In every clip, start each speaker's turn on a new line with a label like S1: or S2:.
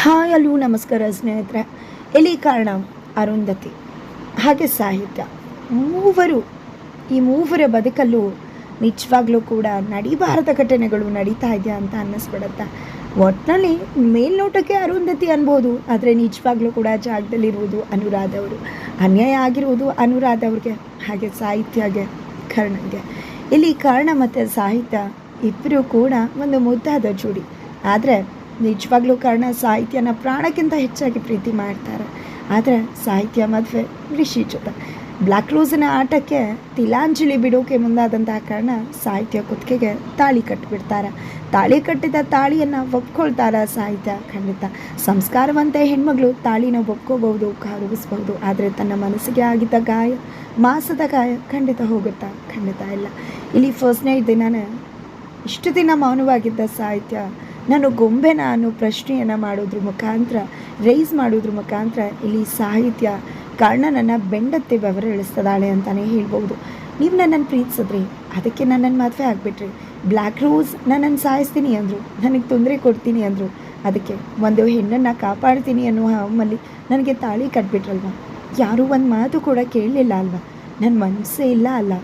S1: Hi ಅಲ್ಲೂ ನಮಸ್ಕಾರ ಸ್ನೇಹಿತರೆ. ಎಲಿ ಕಾರಣ? ಅರುಂಧತಿ. ಹಾಗೆ ಸಾಹಿತ್ಯ. ಮೂವರು, ಈ ಮೂವರ ಬದುಕಲ್ಲೂ ನಿಜವಾಗ್ಲೂ ಕೂಡ ನಡಿಬಾರದ ಘಟನೆಗಳು ನಡೀತಾ ಇದೆಯಾ ಅಂತ ಅನ್ನಿಸ್ಬಿಡುತ್ತೆ. ಒಟ್ಟಿನಲ್ಲಿ ಮೇಲ್ನೋಟಕ್ಕೆ ಅರುಂಧತಿ ಅನ್ಬೋದು, ಆದರೆ ನಿಜವಾಗ್ಲೂ ಕೂಡ ಜಾಗದಲ್ಲಿರುವುದು ಅನುರಾಧ ಅವರು. ಅನ್ಯಾಯ ಆಗಿರುವುದು ಅನುರಾಧ ಅವ್ರಿಗೆ, ಹಾಗೆ ಸಾಹಿತ್ಯಗೆ ಕರ್ಣಗೆ ಇಲ್ಲಿ ಕಾರಣ ಮತ್ತು ಸಾಹಿತ್ಯ ಇಬ್ಬರೂ ಕೂಡ ಒಂದು ಮುದ್ದಾದ ಜೋಡಿ. ಆದರೆ ನಿಜವಾಗ್ಲೂ ಕಾರಣ ಸಾಹಿತ್ಯನ ಪ್ರಾಣಕ್ಕಿಂತ ಹೆಚ್ಚಾಗಿ ಪ್ರೀತಿ ಮಾಡ್ತಾರೆ. ಆದರೆ ಸಾಹಿತ್ಯ ಮದುವೆ ಋಷಿ ಜೊತೆ. ಬ್ಲ್ಯಾಕ್ ರೋಸಿನ ಆಟಕ್ಕೆ ತಿಲಾಂಜಲಿ ಬಿಡೋಕೆ ಮುಂದಾದಂತಹ ಕಾರಣ ಸಾಹಿತ್ಯ ಕುತ್ತಿಗೆಗೆ ತಾಳಿ ಕಟ್ಟಿಬಿಡ್ತಾರೆ. ತಾಳಿ ಕಟ್ಟಿದ ತಾಳಿಯನ್ನು ಒಪ್ಕೊಳ್ತಾರೆ ಸಾಹಿತ್ಯ ಖಂಡಿತ. ಸಂಸ್ಕಾರವಂತೆ ಹೆಣ್ಮಗಳು ತಾಳಿನ ಒಪ್ಕೋಬಹುದು, ಕಾರುಗಿಸ್ಬಹುದು. ಆದರೆ ತನ್ನ ಮನಸ್ಸಿಗೆ ಆಗಿದ್ದ ಗಾಯ, ಮಾಸದ ಗಾಯ ಖಂಡಿತ ಹೋಗುತ್ತಾ? ಖಂಡಿತ ಇಲ್ಲ. ಇಲ್ಲಿ ಫಸ್ಟ್ನೇ ದಿನನೇ ಇಷ್ಟು ದಿನ ಮೌನವಾಗಿದ್ದ ಸಾಹಿತ್ಯ ನಾನು ಗೊಂಬೆನ ಅನ್ನೋ ಪ್ರಶ್ನೆಯನ್ನು ಮಾಡೋದ್ರ ಮುಖಾಂತರ ರೈಸ್ ಮಾಡೋದ್ರ ಮುಖಾಂತರ ಇಲ್ಲಿ ಸಾಹಿತ್ಯ ಕರ್ಣನನ್ನು ಬೆಂಡತ್ತೆ ಬೆವರಿಳಿಸ್ತದಾಳೆ ಅಂತಲೇ ಹೇಳ್ಬೋದು ನೀವು ನನ್ನನ್ನು ಪ್ರೀತಿಸಿದ್ರಿ, ಅದಕ್ಕೆ ನನ್ನನ್ನು ಮದುವೆ ಆಗಿಬಿಟ್ರಿ. ಬ್ಲ್ಯಾಕ್ ರೋಸ್ ನನ್ನನ್ನು ಸಾಯಿಸ್ತೀನಿ ಅಂದರು, ನನಗೆ ತೊಂದರೆ ಕೊಡ್ತೀನಿ ಅಂದರು. ಅದಕ್ಕೆ ಒಂದು ಹೆಣ್ಣನ್ನು ಕಾಪಾಡ್ತೀನಿ ಅನ್ನೋ ಹಮ್ಮಲ್ಲಿ ನನಗೆ ತಾಳಿ ಕಟ್ಬಿಟ್ರಲ್ವ? ಯಾರೂ ಒಂದು ಮಾತು ಕೂಡ ಕೇಳಲಿಲ್ಲ ಅಲ್ವಾ? ನನ್ನ ಮನಸ್ಸೇ ಇಲ್ಲ ಅಲ್ಲ.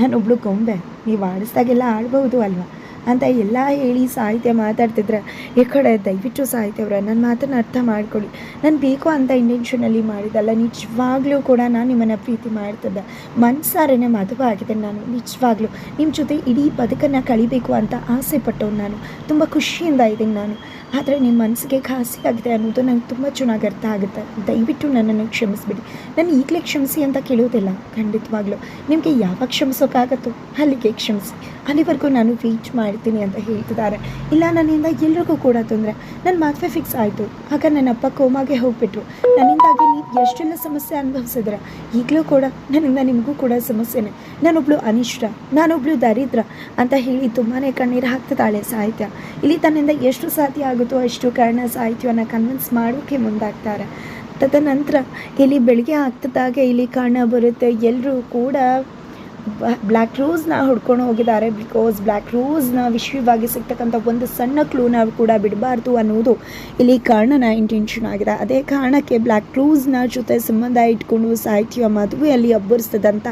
S1: ನಾನೊಬ್ಳು ಗೊಂಬೆ, ನೀವು ಆಡಿಸ್ದಾಗೆಲ್ಲ ಆಡ್ಬೋದು ಅಲ್ವಾ? ಅಂತ ಎಲ್ಲ ಹೇಳಿ ಸಾಹಿತ್ಯ ಮಾತಾಡ್ತಿದ್ರೆ ಈ ಕಡೆ ದಯವಿಟ್ಟು ಸಾಹಿತ್ಯವ್ರೆ ನನ್ನ ಮಾತನ್ನು ಅರ್ಥ ಮಾಡ್ಕೊಳ್ಳಿ. ನಾನು ಬೇಕು ಅಂತ ಇಂಟೆನ್ಷನಲ್ಲಿ ಮಾಡಿದ್ದಲ್ಲ, ನಿಜವಾಗ್ಲೂ ಕೂಡ ನಾನು ನಿಮ್ಮನ್ನು ಪ್ರೀತಿ ಮಾಡ್ತಿದ್ದೆ. ಮನ್ಸಾರೇ ಮದುವೆ ಆಗಿದೆ ನಾನು, ನಿಜವಾಗ್ಲೂ. ನಿಮ್ಮ ಜೊತೆ ಇಡೀ ಬದುಕನ್ನು ಕಳಿಬೇಕು ಅಂತ ಆಸೆ ಪಟ್ಟವ್ನು ನಾನು. ತುಂಬ ಖುಷಿಯಿಂದ ಇದ್ದೀನಿ ನಾನು. ಆದರೆ ನಿಮ್ಮ ಮನಸ್ಸಿಗೆ ಖಾಸಿ ಆಗಿದೆ ಅನ್ನೋದು ನನಗೆ ತುಂಬ ಚೆನ್ನಾಗಿ ಅರ್ಥ ಆಗುತ್ತೆ. ದಯವಿಟ್ಟು ನನ್ನನ್ನು ಕ್ಷಮಿಸ್ಬಿಡಿ. ನಾನು ಈಗಲೇ ಕ್ಷಮಿಸಿ ಅಂತ ಕೇಳೋದಿಲ್ಲ. ಖಂಡಿತವಾಗ್ಲೂ. ನಿಮಗೆ ಯಾವಾಗ ಕ್ಷಮಿಸೋಕ್ಕಾಗತ್ತೋ ಅಲ್ಲಿಗೆ ಕ್ಷಮಿಸಿ. ಅಲ್ಲಿವರೆಗೂ ನಾನು ರೀಚ್ ಮಾಡ್ತೀನಿ ಅಂತ ಹೇಳ್ತಿದ್ದಾರೆ. ಇಲ್ಲ, ನನ್ನಿಂದ ಎಲ್ರಿಗೂ ಕೂಡ ತೊಂದರೆ. ನನ್ನ ಮದುವೆ ಫಿಕ್ಸ್ ಆಯಿತು. ಆಗ ನನ್ನ ಅಪ್ಪ ಕೋಮಾಗೆ ಹೋಗ್ಬಿಟ್ರು. ನನ್ನಿಂದಾಗಿ ನೀವು ಎಷ್ಟೆಲ್ಲ ಸಮಸ್ಯೆ ಅನುಭವಿಸಿದ್ರೆ? ಈಗಲೂ ಕೂಡ ನನ್ನಿಂದ ನಿಮಗೂ ಕೂಡ ಸಮಸ್ಯೆನೇ. ನಾನೊಬ್ಳು ಅನಿಷ್ಟ ನಾನೊಬ್ಳು ದರಿದ್ರ ಅಂತ ಹೇಳಿ ತುಂಬಾ ಕಣ್ಣೀರು ಹಾಕ್ತಿದ್ದಾಳೆ ಸಾಹಿತ್ಯ. ಇಲ್ಲಿ ತನ್ನಿಂದ ಎಷ್ಟು ಸಾಧ್ಯ ಆಗುತ್ತೋ ಅಷ್ಟು ಕಾರಣ ಸಾಹಿತ್ಯವನ್ನು ಕನ್ವಿನ್ಸ್ ಮಾಡೋಕ್ಕೆ ಮುಂದಾಗ್ತಾರೆ. ತದನಂತರ ಇಲ್ಲಿ ಬೆಳಗ್ಗೆ ಆಗ್ತದಾಗೆ ಇಲ್ಲಿ ಕಾರಣ ಬರುತ್ತೆ. ಎಲ್ಲರೂ ಕೂಡ ಬ್ಲ್ಯಾಕ್ ರೋಸ್ನ ಹುಡ್ಕೊಂಡು ಹೋಗಿದ್ದಾರೆ ಬಿಕಾಸ್ ಬ್ಲ್ಯಾಕ್ ರೋಸ್ನ ವಿಶ್ವವಾಗಿ ಸಿಗ್ತಕ್ಕಂಥ ಒಂದು ಸಣ್ಣ ಕ್ಲೂನ ಕೂಡ ಬಿಡಬಾರ್ದು ಅನ್ನೋದು ಇಲ್ಲಿ ಕಾರಣನ ಇಂಟೆನ್ಷನ್ ಆಗಿದೆ. ಅದೇ ಕಾರಣಕ್ಕೆ ಬ್ಲ್ಯಾಕ್ ರೋಸ್ನ ಜೊತೆ ಸಂಬಂಧ ಇಟ್ಕೊಂಡು ಸಾಹಿತ್ಯ ಮದುವೆಯಲ್ಲಿ ಅಬ್ಬರಿಸಿದಂಥ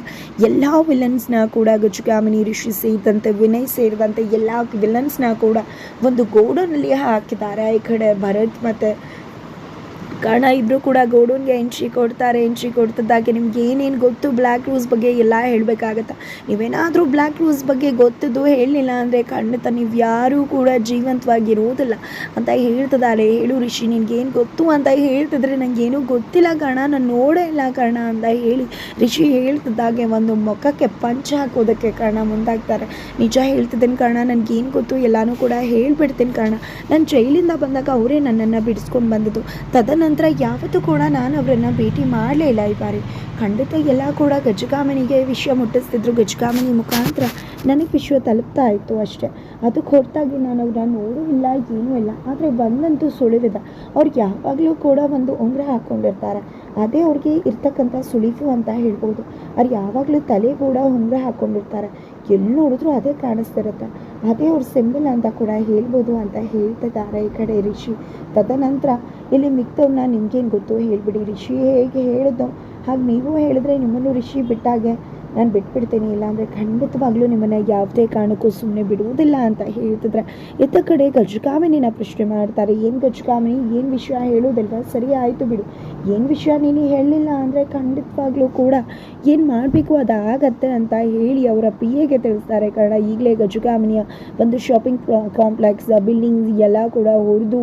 S1: ಎಲ್ಲ ವಿಲನ್ಸ್ನ ಕೂಡ ಗಜಗಾಮಿನಿ ಋಷಿ ಸೇರಿದಂತೆ ವಿನಯ್ ಸೇರಿದಂತೆ ಎಲ್ಲ ವಿಲನ್ಸ್ನ ಕೂಡ ಒಂದು ಗೋಡನಲ್ಲಿ ಹಾಕಿದ್ದಾರೆ. ಈ ಕಡೆ ಭರತ್ ಮತ್ತು ಕಾರಣ ಇಬ್ಬರು ಕೂಡ ಗೋಡೂನ್ಗೆ ಎಂಟ್ರಿ ಕೊಡ್ತಾರೆ ಎಂಟ್ರಿ ಕೊಡ್ತಿದ್ದಾಗೆ ನಿಮ್ಗೆ ಏನೇನು ಗೊತ್ತು? ಬ್ಲ್ಯಾಕ್ ರೂಸ್ ಬಗ್ಗೆ ಎಲ್ಲ ಹೇಳಬೇಕಾಗತ್ತೆ? ನೀವೇನಾದರೂ ಬ್ಲ್ಯಾಕ್ ರೂಸ್ ಬಗ್ಗೆ ಗೊತ್ತಿದ್ದು ಹೇಳಲಿಲ್ಲ ಅಂದರೆ ಖಂಡಿತ ನೀವು ಯಾರೂ ಕೂಡ ಜೀವಂತವಾಗಿರೋದಿಲ್ಲ ಅಂತ ಹೇಳ್ತಿದ್ದಾರೆ. ಹೇಳು ರಿಷಿ, ನಿನಗೇನು ಗೊತ್ತು ಅಂತ ಹೇಳ್ತಿದ್ರೆ ನನಗೇನು ಗೊತ್ತಿಲ್ಲ ಕಣ. ನಾನು ನೋಡೇ ಇಲ್ಲ ಕಣ ಅಂತ ಹೇಳಿ ಋಷಿ ಹೇಳ್ತಿದ್ದಾಗೆ ಒಂದು ಮುಖಕ್ಕೆ ಪಂಚ ಹಾಕೋದಕ್ಕೆ ಕಾರಣ ಮುಂದಾಗ್ತಾರೆ. ನಿಜ ಹೇಳ್ತಿದ್ದೀನಿ ಕಾರಣ ನನಗೇನು ಗೊತ್ತು ಎಲ್ಲನೂ ಕೂಡ ಹೇಳಿಬಿಡ್ತೀನಿ ಕಾರಣ ನಾನು ಜೈಲಿಂದ ಬಂದಾಗ ಅವರೇ ನನ್ನನ್ನು ಬಿಡಿಸ್ಕೊಂಡು ಬಂದದ್ದು. ತದನಂತರ ಯಾವತ್ತೂ ಕೂಡ ನಾನು ಅವರನ್ನು ಭೇಟಿ ಮಾಡಲೇ ಇಲ್ಲ ಈ ಬಾರಿ. ಖಂಡಿತ ಎಲ್ಲ ಕೂಡ ಗಜಗಾಮಣಿಗೆ ವಿಷಯ ಮುಟ್ಟಿಸ್ತಿದ್ರು. ಗಜಗಾಮಣಿ ಮುಖಾಂತರ ನನಗೆ ವಿಷಯ ತಲುಪ್ತಾ ಇತ್ತು ಅಷ್ಟೇ. ಅದಕ್ಕೆ ಹೊರತಾಗಿ ನಾನು ಅವ್ರನ್ನ ನೋಡೂ ಇಲ್ಲ ಏನೂ ಇಲ್ಲ. ಆದರೆ ಬಂದಂತೂ ಸುಳಿವಿದೆ. ಅವ್ರು ಯಾವಾಗಲೂ ಕೂಡ ಒಂದು ಉಂಗುರ ಹಾಕ್ಕೊಂಡಿರ್ತಾರೆ ಅದೇ ಅವ್ರಿಗೆ ಇರ್ತಕ್ಕಂಥ ಸುಳಿವು ಅಂತ ಹೇಳ್ಬೋದು. ಅವ್ರು ಯಾವಾಗಲೂ ತಲೆ ಕೂಡ ಉಂಗುರ ಹಾಕ್ಕೊಂಡಿರ್ತಾರೆ ಎಲ್ಲಿ ನೋಡಿದ್ರು ಅದೇ ಕಾಣಿಸ್ತಿರುತ್ತೆ. ಅದೇ ಅವ್ರ ಸಿಂಬಲ್ ಅಂತ ಕೂಡ ಹೇಳ್ಬೋದು ಅಂತ ಹೇಳ್ತಿದ್ದಾರೆ ಈ ಕಡೆ ರಿಷಿ. ತದನಂತರ ಇಲ್ಲಿ ಮಿಕ್ತವ್ರನ್ನ ನಿಮ್ಗೇನು ಗೊತ್ತು ಹೇಳಿಬಿಡಿ. ರಿಷಿ ಹೇಗೆ ಹೇಳಿದ್ದು ಹಾಗೆ ನೀವು ಹೇಳಿದ್ರೆ ನಿಮ್ಮನ್ನು ರಿಷಿ ಬಿಟ್ಟಾಗೆ ನಾನು ಬಿಟ್ಬಿಡ್ತೀನಿ, ಇಲ್ಲಾಂದರೆ ಖಂಡಿತವಾಗ್ಲೂ ನಿಮ್ಮನ್ನು ಯಾವುದೇ ಕಾರಣಕ್ಕೂ ಸುಮ್ಮನೆ ಬಿಡುವುದಿಲ್ಲ ಅಂತ ಹೇಳ್ತಿದ್ರೆ ಇತ್ತ ಕಡೆ ಗಜಗಾಮಿನಿನ ಪ್ರಶ್ನೆ ಮಾಡ್ತಾರೆ, ಏನು ಗಜಗಾಮಿನಿ? ಏನು ವಿಷಯ ಹೇಳುವುದಿಲ್ಲ ಸರಿ ಆಯಿತು ಬಿಡು. ಏನು ವಿಷಯ ನೀನು ಹೇಳಲಿಲ್ಲ ಅಂದರೆ ಖಂಡಿತವಾಗ್ಲೂ ಕೂಡ ಏನು ಮಾಡಬೇಕು ಅದು ಆಗತ್ತೆ ಅಂತ ಹೇಳಿ ಅವರ ಪಿ ಎಗೆ ತಿಳಿಸ್ತಾರೆ. ಕಾರಣ ಈಗಲೇ ಗಜಗಾಮಿನಿಯ ಒಂದು ಶಾಪಿಂಗ್ ಕಾಂಪ್ಲೆಕ್ಸ್ ಬಿಲ್ಡಿಂಗ್ಸ್ ಎಲ್ಲ ಕೂಡ ಹೊಡೆದು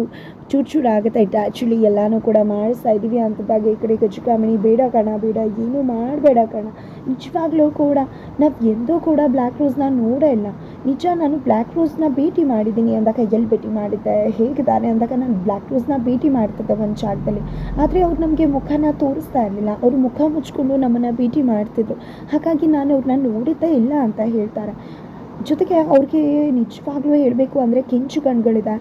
S1: ಚೂರು ಚೂರು ಆಗುತ್ತೆ ಆ್ಯಕ್ಚುಲಿ ಎಲ್ಲನೂ ಕೂಡ ಮಾಡಿಸ್ತಾ ಇದ್ದೀವಿ ಅಂತದಾಗ ಈ ಕಡೆ ಗಜಗಾಮಿನಿ ಬೇಡ ಕಣ, ಬೇಡ, ಏನೂ ಮಾಡಬೇಡ ಕಣ. ನಿಜವಾಗ್ಲೂ ಕೂಡ ನಾವು ಎಂದೂ ಕೂಡ ಬ್ಲ್ಯಾಕ್ ರೋಸ್ನ ನೋಡೇ ಇಲ್ಲ. ನಿಜ ನಾನು ಬ್ಲ್ಯಾಕ್ ರೋಸ್ನ ಭೇಟಿ ಮಾಡಿದ್ದೀನಿ ಅಂದಾಗ ಎಲ್ಲಿ ಭೇಟಿ ಮಾಡಿದ್ದೆ, ಹೇಗಿದ್ದಾರೆ ಅಂದಾಗ ನಾನು ಬ್ಲ್ಯಾಕ್ ರೋಸ್ನ ಭೇಟಿ ಮಾಡ್ತಿದ್ದೆ ಒಂದು ಜಾಗದಲ್ಲಿ. ಆದರೆ ಅವ್ರು ನಮಗೆ ಮುಖನ ತೋರಿಸ್ತಾ ಇರಲಿಲ್ಲ. ಅವರು ಮುಖ ಮುಚ್ಕೊಂಡು ನಮ್ಮನ್ನು ಭೇಟಿ ಮಾಡ್ತಿದ್ರು. ಹಾಗಾಗಿ ನಾನು ಅವ್ರನ್ನ ನೋಡಿದ್ದೇ ಇಲ್ಲ ಅಂತ ಹೇಳ್ತಾರೆ. ಜೊತೆಗೆ ಅವ್ರಿಗೆ ನಿಜವಾಗ್ಲೂ ಹೇಳಬೇಕು ಅಂದರೆ ಕೆಂಚು ಕಣ್ಗಳಿದೆ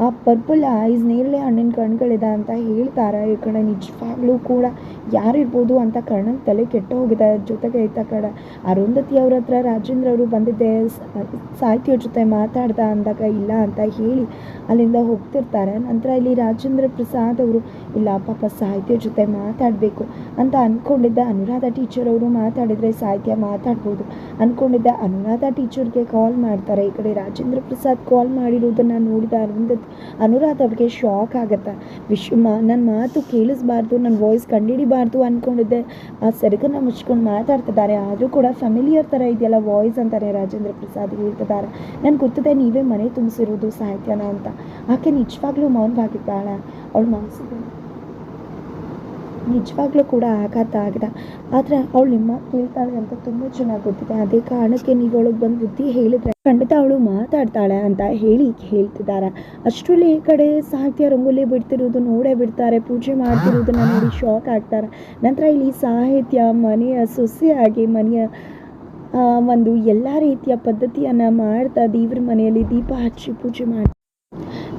S1: ಆ ಪರ್ಪಲ್ ಐಸ್ ನೇರಳೆ ಹಣ್ಣಿನ ಕಣ್ಗಳಿದೆ ಅಂತ ಹೇಳ್ತಾರೆ. ಈ ಕಡೆ ನಿಜವಾಗ್ಲೂ ಕೂಡ ಯಾರಿರ್ಬೋದು ಅಂತ ಕರ್ಣನ ತಲೆ ಕೆಟ್ಟು ಹೋಗಿದೆ. ಜೊತೆಗೆ ಈತ ಕಡೆ ಅರುಂಧತಿ ಅವ್ರ ಹತ್ರ ರಾಜೇಂದ್ರ ಅವರು ಬಂದಿದ್ದೆ. ಸಾಹಿತ್ಯ ಜೊತೆ ಮಾತಾಡ್ದ ಅಂದಾಗ ಇಲ್ಲ ಅಂತ ಹೇಳಿ ಅಲ್ಲಿಂದ ಹೋಗ್ತಿರ್ತಾರೆ. ನಂತರ ಇಲ್ಲಿ ರಾಜೇಂದ್ರ ಪ್ರಸಾದ್ ಅವರು, ಇಲ್ಲ ಪಾಪ ಸಾಹಿತ್ಯ ಜೊತೆ ಮಾತಾಡಬೇಕು ಅಂತ ಅಂದ್ಕೊಂಡಿದ್ದ ಅನುರಾಧ ಟೀಚರ್ ಅವರು ಮಾತಾಡಿದರೆ ಸಾಹಿತ್ಯ ಮಾತಾಡ್ಬೋದು ಅಂದ್ಕೊಂಡಿದ್ದ ಅನುರಾಧ ಟೀಚರ್ಗೆ ಕಾಲ್ ಮಾಡ್ತಾರೆ. ಈ ಕಡೆ ರಾಜೇಂದ್ರ ಪ್ರಸಾದ್ ಕಾಲ್ ಮಾಡಿರೋದನ್ನು ನೋಡಿದ ಅರುಂಧತಿ, ಅನುರಾಧ ಅವ್ರಿಗೆ ಶಾಕ್ ಆಗುತ್ತೆ. ವಿಶ್ವ ನನ್ನ ಮಾತು ಕೇಳಿಸ್ಬಾರ್ದು ನನ್ನ ವಾಯ್ಸ್ ಕಂಡಿಡಿಬಾರ್ದು ಅಂದ್ಕೊಂಡಿದ್ದೆ ಆ ಸೆರಗನ್ನು ಮುಚ್ಕೊಂಡು ಮಾತಾಡ್ತಿದ್ದಾರೆ. ಆದರೂ ಕೂಡ ಫ್ಯಾಮಿಲಿಯರ್ ಥರ ಇದೆಯಲ್ಲ ವಾಯ್ಸ್ ಅಂತಾರೆ ರಾಜೇಂದ್ರ ಪ್ರಸಾದ್ ಹೇಳ್ತಿದ್ದಾರೆ. ನನಗೆ ಗೊತ್ತಿದೆ ನೀವೇ ಮನೆ ತುಂಬಿಸಿರೋದು ಸಾಹಿತ್ಯನ ಅಂತ. ಆಕೆ ನಿಜವಾಗ್ಲೂ ಮೌನವಾಗಿದ್ದಾಳೆ? ಅವಳು ಮನಸ್ಸಿಗೆ ನಿಜವಾಗ್ಲೂ ಕೂಡ ಆಘಾತ ಆಗಿದೆ. ಆದರೆ ಅವಳು ನಿಮ್ಮ ಕೇಳ್ತಾಳೆ ಅಂತ ತುಂಬ ಚೆನ್ನಾಗಿ ಗೊತ್ತಿದೆ. ಅದೇ ಕಾರಣಕ್ಕೆ ನೀವು ಅವಳಿಗೆ ಬಂದು ಬುದ್ಧಿ ಹೇಳಿದ್ರೆ ಖಂಡಿತ ಅವಳು ಮಾತಾಡ್ತಾಳೆ ಅಂತ ಹೇಳಿ ಹೇಳ್ತಿದ್ದಾರೆ. ಅಷ್ಟರಲ್ಲಿ ಈ ಕಡೆ ಸಾಹಿತ್ಯ ರಂಗೋಲಿ ಬಿಡ್ತಿರೋದು ನೋಡೇ ಬಿಡ್ತಾರೆ. ಪೂಜೆ ಮಾಡ್ತಿರೋದನ್ನ ನೋಡಿ ಶಾಕ್ ಆಗ್ತಾರೆ. ನಂತರ ಇಲ್ಲಿ ಸಾಹಿತ್ಯ, ಮನೆಯ ಸೊಸೆಯಾಗಿ ಮನೆಯ ಒಂದು ಎಲ್ಲ ರೀತಿಯ ಪದ್ಧತಿಯನ್ನು ಮಾಡ್ತಾ ದೇವ್ರ ಮನೆಯಲ್ಲಿ ದೀಪ ಹಚ್ಚಿ ಪೂಜೆ ಮಾಡಿ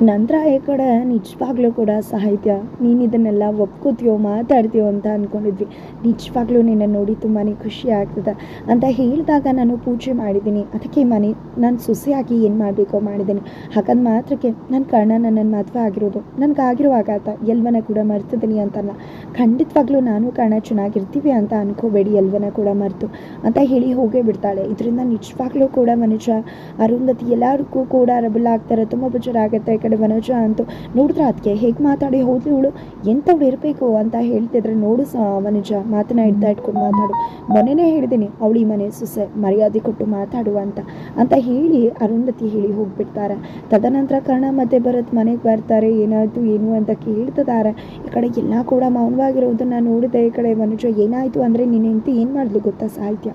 S1: ನಂತರ ಈ ಕಡೆ ನಿಜವಾಗ್ಲೂ ಕೂಡ ಸಾಹಿತ್ಯ, ನೀನು ಇದನ್ನೆಲ್ಲ ಒಪ್ಕೋತೀಯೋ ಮಾತಾಡ್ತೀಯೋ ಅಂತ ಅಂದ್ಕೊಂಡಿದ್ವಿ ನಿಜವಾಗ್ಲೂ ನಿನ್ನ ನೋಡಿ ತುಂಬಾ ಖುಷಿ ಆಗ್ತದೆ ಅಂತ ಹೇಳಿದಾಗ ನಾನು ಪೂಜೆ ಮಾಡಿದ್ದೀನಿ. ಅದಕ್ಕೆ ಮನೆ, ನಾನು ಸೊಸೆಯಾಗಿ ಏನು ಮಾಡಬೇಕೋ ಮಾಡಿದ್ದೀನಿ. ಹಾಗಂದ ಮಾತ್ರಕ್ಕೆ ನನ್ನ ಕರ್ಣ ನನ್ನನ್ನು ಮದುವೆ ಆಗಿರೋದು. ನನಗಾಗಿರೋ ಆಘಾತ ಎಲ್ವನ ಕೂಡ ಮರ್ತಿದ್ದೀನಿ ಅಂತಲ್ಲ. ಖಂಡಿತವಾಗ್ಲೂ ನಾನು ಕರ್ಣ ಚೆನ್ನಾಗಿರ್ತೀವಿ ಅಂತ ಅನ್ಕೋಬೇಡಿ ಎಲ್ವನ ಕೂಡ ಮರೆತು ಅಂತ ಹೇಳಿ ಹೋಗೇ ಬಿಡ್ತಾಳೆ. ಇದರಿಂದ ನಿಜವಾಗ್ಲೂ ಕೂಡ ಮನುಷ್ಯ, ಅರುಂಧತಿ ಎಲ್ಲರಿಗೂ ಕೂಡ ರಬಲ್ ಆಗ್ತಾರೆ, ತುಂಬ ಬೇಜಾರು ಆಗುತ್ತೆ ಈ ಕಡೆ ಮನೋಜ ಅಂತೂ ನೋಡಿದ್ರೆ ಅದಕ್ಕೆ ಹೇಗೆ ಮಾತಾಡಿ? ಹೋದ್ಲು ಇವಳು, ಎಂಥವ್ಳು ಇರಬೇಕು? ಅಂತ ಹೇಳ್ತಿದ್ರೆ ನೋಡು ಸಹ ಮನುಜ, ಮಾತನ್ನ ಇಟ್ಕೊಂಡು ಮಾತಾಡು. ಮೊನ್ನೆನೇ ಹೇಳಿದ್ದೀನಿ ಅವಳು ಈ ಮನೆ ಸೊಸೆ, ಮರ್ಯಾದೆ ಕೊಟ್ಟು ಮಾತಾಡು ಅಂತ. ಅಂತ ಹೇಳಿ ಅರುಂಧತಿ ಹೇಳಿ ಹೋಗ್ಬಿಡ್ತಾರೆ. ತದನಂತರ ಕರ್ಣ ಮತ್ತೆ ಭರತ್ ಮನೆಗೆ ಬರ್ತಾರೆ. ಏನಾಯ್ತು, ಏನು ಅಂತ ಕೇಳ್ತಿದ್ದಾರೆ ಈ ಕಡೆ ಎಲ್ಲ ಕೂಡ ಮೌನವಾಗಿರೋದನ್ನ ನೋಡಿದೆ. ಈ ಕಡೆ ಮನುಜ, ಏನಾಯಿತು? ಅಂದರೆ ನಿನ್ನ ಏನು ಮಾಡಿದ್ಲು ಗೊತ್ತಾ ಸಾಹಿತ್ಯ?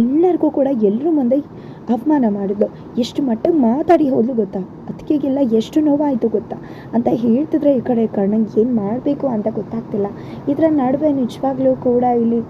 S1: ಎಲ್ಲರಿಗೂ ಕೂಡ ಎಲ್ಲರೂ ಮುಂದೆ ಅವಮಾನ ಮಾಡಿದ್ಲು. ಎಷ್ಟು ಮಟ್ಟಿಗೆ ಮಾತಾಡಿ ಹೋದ್ಲು ಗೊತ್ತಾ? ಅದಕ್ಕೆಲ್ಲ ಎಷ್ಟು ನೋವಾಯಿತು ಗೊತ್ತಾ? ಅಂತ ಹೇಳ್ತಿದ್ರೆ ಈ ಕಡೆ ಕರ್ಣಂಗೆ ಏನು ಮಾಡಬೇಕು ಅಂತ ಗೊತ್ತಾಗ್ತಿಲ್ಲ. ಇದರ ನಡುವೆ ನಿಜವಾಗ್ಲೂ ಕೂಡ ಇಲ್ಲಿ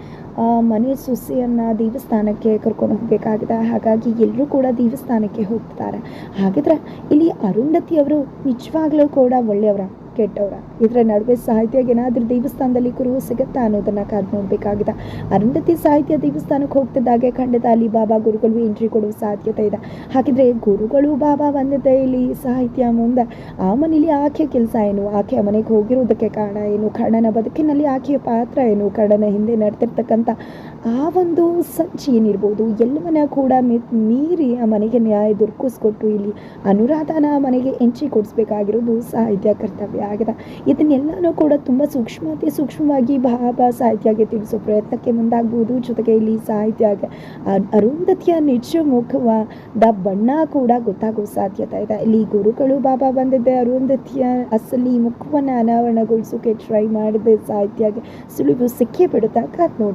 S1: ಮನೆ ಸೊಸೆಯನ್ನು ದೇವಸ್ಥಾನಕ್ಕೆ ಕರ್ಕೊಂಡು ಹೋಗಬೇಕಾಗಿದೆ. ಹಾಗಾಗಿ ಎಲ್ಲರೂ ಕೂಡ ದೇವಸ್ಥಾನಕ್ಕೆ ಹೋಗ್ತಾರೆ. ಹಾಗಿದ್ರೆ ಇಲ್ಲಿ ಅರುಂಧತಿಯವರು ನಿಜವಾಗ್ಲೂ ಕೂಡ ಒಳ್ಳೆಯವರ. ಕೆಟ್ಟವರ. ಇದರ ನಡುವೆ ಸಾಹಿತ್ಯಾಗ ಏನಾದರೂ ದೇವಸ್ಥಾನದಲ್ಲಿ ಕುರುವು ಸಿಗುತ್ತಾ ಅನ್ನೋದನ್ನ ಕಾದು ನೋಡಬೇಕಾಗಿದೆ. ಅರುಂಧತಿ ಸಾಹಿತ್ಯ ದೇವಸ್ಥಾನಕ್ಕೆ ಹೋಗ್ತಿದ್ದಾಗೆ ಖಂಡಿತ ಅಲ್ಲಿ ಬಾಬಾ ಗುರುಗಳು ಎಂಟ್ರಿ ಕೊಡುವ ಸಾಧ್ಯತೆ ಇದೆ. ಹಾಗಿದ್ರೆ ಗುರುಗಳು ಬಾಬಾ ಬಂದಿದ್ದೆ ಇಲ್ಲಿ ಸಾಹಿತ್ಯ ಮುಂದೆ ಆ ಮನೇಲಿ ಆಕೆಯ ಕೆಲಸ ಏನು? ಆಕೆ ಆ ಮನೆಗೆ ಹೋಗಿರೋದಕ್ಕೆ ಕಾರಣ ಏನು? ಕರ್ಣನ ಬದುಕಿನಲ್ಲಿ ಆಕೆಯ ಪಾತ್ರ ಏನು? ಕರ್ಣನ ಹಿಂದೆ ನಡೆದಿರ್ತಕ್ಕಂಥ ಆ ಒಂದು ಸಂಚಿ ಏನಿರ್ಬೋದು, ಎಲ್ಲವನ್ನ ಕೂಡ ಮೀರಿ ಆ ಮನೆಗೆ ನ್ಯಾಯ ದೊರಕಿಸ್ಕೊಟ್ಟು ಇಲ್ಲಿ ಅನುರಾಧನ ಮನೆಗೆ ಎಂಟ್ರಿ ಕೊಡಿಸ್ಬೇಕಾಗಿರೋದು ಸಾಹಿತ್ಯ ಕರ್ತವ್ಯ. ಆಗಿದೆ. ಇದನ್ನೆಲ್ಲನೂ ಕೂಡ ತುಂಬ ಸೂಕ್ಷ್ಮ ಅತಿ ಸೂಕ್ಷ್ಮವಾಗಿ ಬಾಬಾ ಸಾಹಿತ್ಯಗೆ ತಿಳಿಸೋ ಪ್ರಯತ್ನಕ್ಕೆ ಮುಂದಾಗ್ಬೋದು. ಜೊತೆಗೆ ಇಲ್ಲಿ ಸಾಹಿತ್ಯಗೆ ಅರುಂಧತಿಯ ನಿಜ ಮುಖವಾದ ಬಣ್ಣ ಕೂಡ ಗೊತ್ತಾಗೋ ಸಾಧ್ಯತೆ ಇದೆ. ಇಲ್ಲಿ ಗುರುಗಳು ಬಾಬಾ ಬಂದಿದ್ದೆ, ಅರುಂಧತಿಯ ಅಸಲಿ ಮುಖವನ್ನು ಅನಾವರಣಗೊಳಿಸೋಕೆ ಟ್ರೈ ಮಾಡಿದೆ. ಸಾಹಿತ್ಯಗೆ ಸುಳಿವು ಸಿಕ್ಕೇ ಬಿಡುತ್ತಾ. ಕಾತ್ ನೋಡಿ